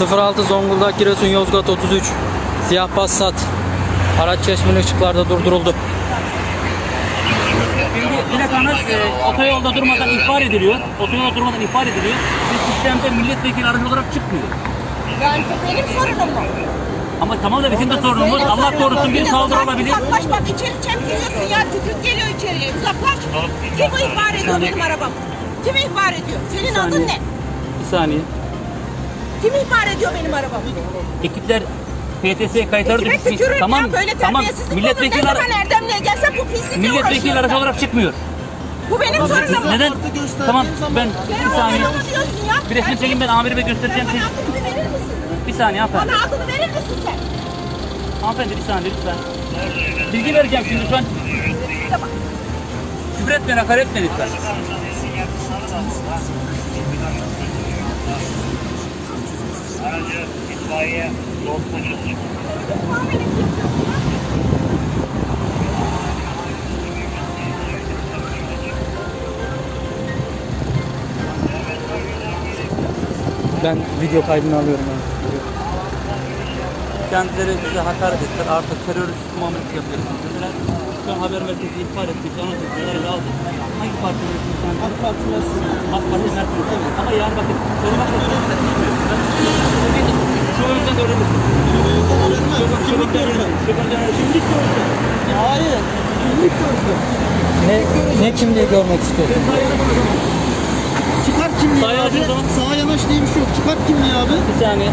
06 Zonguldak Giresun Yozgat 33 Siyah Passat Araç çeşmeli ışıklarda durduruldu. Şimdi plakanız e, otoyolda durmadan ihbar ediliyor. Otoyolda durmadan ihbar ediliyor. Ve sistemde milletvekili aracı olarak çıkmıyor. Yani bu benim sorunum mu? Ama tamam da bizim de sorunumuz. Allah korusun bir saldırı olabilir. Uzaklaş bak içeri çemkiriyorsun ya tükürük geliyor içeriye uzaklaş. Kim bu ihbar ediyor benim arabamı? Kim ihbar ediyor? Senin adın ne? Bir saniye. Kim ihbar ediyor benim arabamı? Ekipler PTS kayıtları Kime düşmüş. tükürürüm Tamam, ya böyle tamam. terbiyesizlik olur. Ne Milletvekili, ara- zaman Erdemli'ye gelsem bu pislikle milletvekili uğraşıyorum aracı ben. olarak çıkmıyor. Bu benim sorunum? Neden? Tamam ben bir saniye. Bir resim çekin ben amiri bey göstereceğim. Siz, bana adını verir misin? bir saniye hanımefendi. Bana adını verir misin sen? Hanımefendi bir saniye lütfen. Bilgi vereceğim şimdi. Size bak. Küfür etmeyin, hakaret etmeyin lütfen. Aracı itfaiye yapıyorsun ya. Ben video kaydını alıyorum. Yani. Kendileri bize hakaret ettiler. Artık terörist muamelesi yapıyorsunuz. Dediler. Şu an haber merkezi ihbar ettik. Onu tepkileri aldık. Hangi parti sen? AK Parti mensubuyuz. AK Parti mensubuyuz. Ama yani bakın. Söylemek de zorunda değilmiyoruz. Şu yüzden. Şu yüzden öğrenirsin. Şu yüzden öğrenirsin. Hayır. Kimlik gördüm. Ne, ne kimliği görmek istiyorsun? Çıkar kimliği Sağa abi. Sağa yanaş diye bir şey yok. Çıkar kimliği abi. Bir saniye.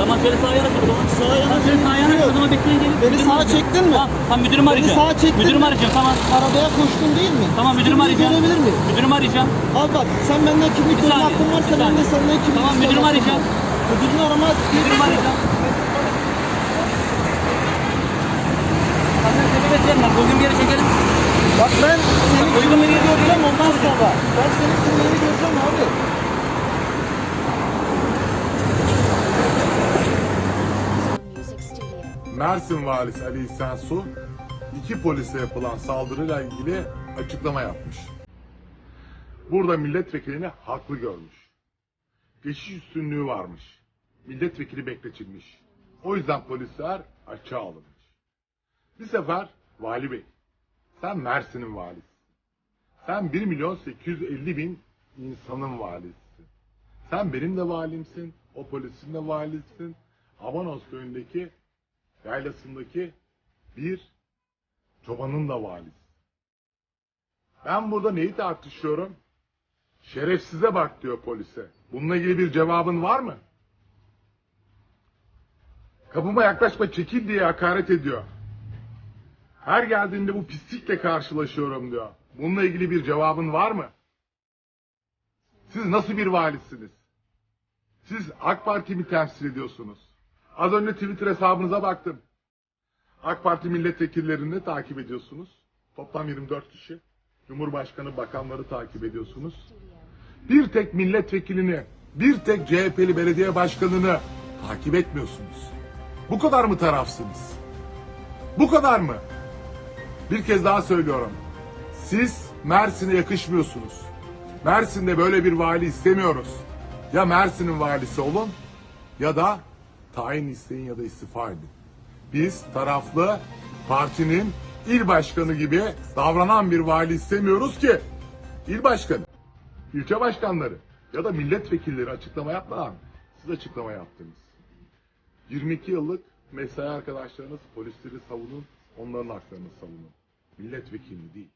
Tamam şöyle sağa yanaş o zaman. Sağa yanaş. Şöyle sağa yanaş o zaman bekleyin gelin. Beni sağa çektin mi? Tamam, tamam müdürümü arayacağım. sağa çektin Müdürümü mi? arayacağım tamam. Arabaya koştun değil mi? Tamam müdürümü Kimliği arayacağım. Görebilir miyim? Müdürümü arayacağım. Abi bak sen benden kimlik Bir görme saniye, hakkın varsa bir ben de saniye. senden kimlik Tamam, isteme müdürümü hakkım arayacağım. var. Müdürünü arama. Müdürümü arayacağım. Zaten sebebiyet vermem. Bugün geri çekelim. Bak ben senin Bak, uygun kimliğini göreceğim ondan sonra. Ben senin kimliğini göreceğim abi. Mersin Valisi Ali İhsan Su, iki polise yapılan saldırıyla ilgili açıklama yapmış. Burada milletvekilini haklı görmüş. Geçiş üstünlüğü varmış. Milletvekili bekletilmiş. O yüzden polisler açığa alınmış. Bir sefer Vali Bey, sen Mersin'in valisi. Sen 1 milyon 850 bin insanın valisisin. Sen benim de valimsin, o polisin de valisin. Avanos köyündeki yaylasındaki bir çobanın da valisi. Ben burada neyi tartışıyorum? Şerefsize bak diyor polise. Bununla ilgili bir cevabın var mı? Kapıma yaklaşma çekil diye hakaret ediyor. Her geldiğinde bu pislikle karşılaşıyorum diyor. Bununla ilgili bir cevabın var mı? Siz nasıl bir valisiniz? Siz AK Parti mi temsil ediyorsunuz? Az önce Twitter hesabınıza baktım. AK Parti milletvekillerini takip ediyorsunuz. Toplam 24 kişi. Cumhurbaşkanı, bakanları takip ediyorsunuz. Bir tek milletvekilini, bir tek CHP'li belediye başkanını takip etmiyorsunuz. Bu kadar mı tarafsınız? Bu kadar mı? Bir kez daha söylüyorum. Siz Mersin'e yakışmıyorsunuz. Mersin'de böyle bir vali istemiyoruz. Ya Mersin'in valisi olun ya da tayin isteyin ya da istifa edin. Biz taraflı partinin il başkanı gibi davranan bir vali istemiyoruz ki il başkanı, ilçe başkanları ya da milletvekilleri açıklama yapmadan siz açıklama yaptınız. 22 yıllık mesai arkadaşlarınız polisleri savunun, onların haklarını savunun. Milletvekilini değil.